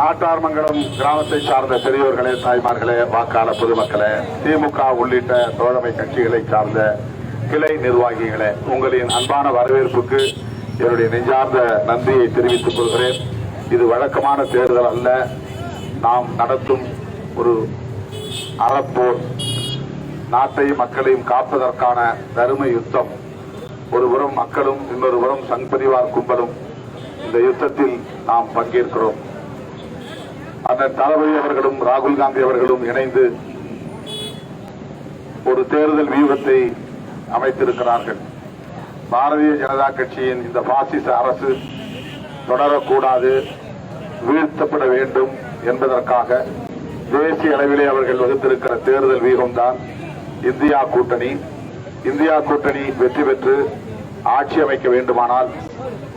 நாட்டார்மங்கலம் கிராமத்தை சார்ந்த பெரியோர்களே தாய்மார்களே வாக்காளர் பொதுமக்களே திமுக உள்ளிட்ட தோழமை கட்சிகளை சார்ந்த கிளை நிர்வாகிகளே உங்களின் அன்பான வரவேற்புக்கு என்னுடைய நெஞ்சார்ந்த நன்றியை தெரிவித்துக் கொள்கிறேன். இது வழக்கமான தேர்தல் அல்ல. நாம் நடத்தும் ஒரு அறப்போர் நாட்டையும் மக்களையும் காப்பதற்கான தரும யுத்தம். ஒருபுறம் மக்களும் இன்னொருபுறம் சங் பரிவார் கும்பலும். இந்த யுத்தத்தில் நாம் பங்கேற்கிறோம். அண்ணன் தளபதி அவர்களும் ராகுல் காந்தி அவர்களும் இணைந்து ஒரு தேர்தல் வியூகத்தை அமைத்திருக்கிறார்கள். பாரதிய ஜனதா கட்சியின் இந்த பாசிச அரசு தொடரக்கூடாது வீழ்த்தப்பட வேண்டும் என்பதற்காக தேசிய அளவிலே அவர்கள் வகுத்திருக்கிற தேர்தல் வியூகம்தான் இந்தியா கூட்டணி. இந்தியா கூட்டணி வெற்றி பெற்று ஆட்சி அமைக்க வேண்டுமானால்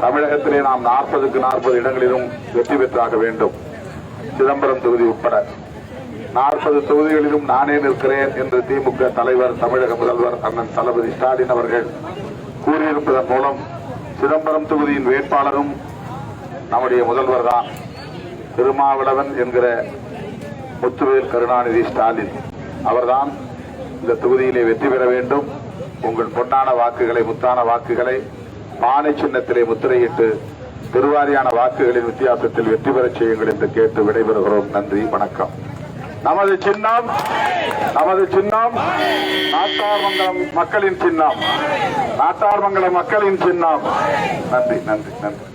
தமிழகத்திலே நாம் நாற்பதுக்கு நாற்பது இடங்களிலும் வெற்றி பெற்றாக வேண்டும். சிதம்பரம் தொகுதி உட்பட நாற்பது தொகுதிகளிலும் நானே நிற்கிறேன் என்று திமுக தலைவர் தமிழக முதல்வர் அண்ணன் தளபதி ஸ்டாலின் அவர்கள் கூறியிருப்பதன் மூலம் சிதம்பரம் தொகுதியின் வேட்பாளரும் நம்முடைய முதல்வர் தான் திருமாவளவன் என்கிற முத்துவேல் கருணாநிதி ஸ்டாலின். அவர்தான் இந்த தொகுதியிலே வெற்றி பெற வேண்டும். உங்கள் பொன்னான வாக்குகளை முத்தான வாக்குகளை பானை சின்னத்திலே முத்திரையிட்டு பெருவாரியான வாக்குகளின் வித்தியாசத்தில் வெற்றி பெறச் செய்யுங்கள் என்று கேட்டு விடைபெறுகிறோம். நன்றி வணக்கம். நமது சின்னம் நமது சின்னம் நாட்டார்மங்கலம் மக்களின் சின்னம். நாட்டார்மங்கலம் மக்களின் சின்னம். நன்றி நன்றி நன்றி.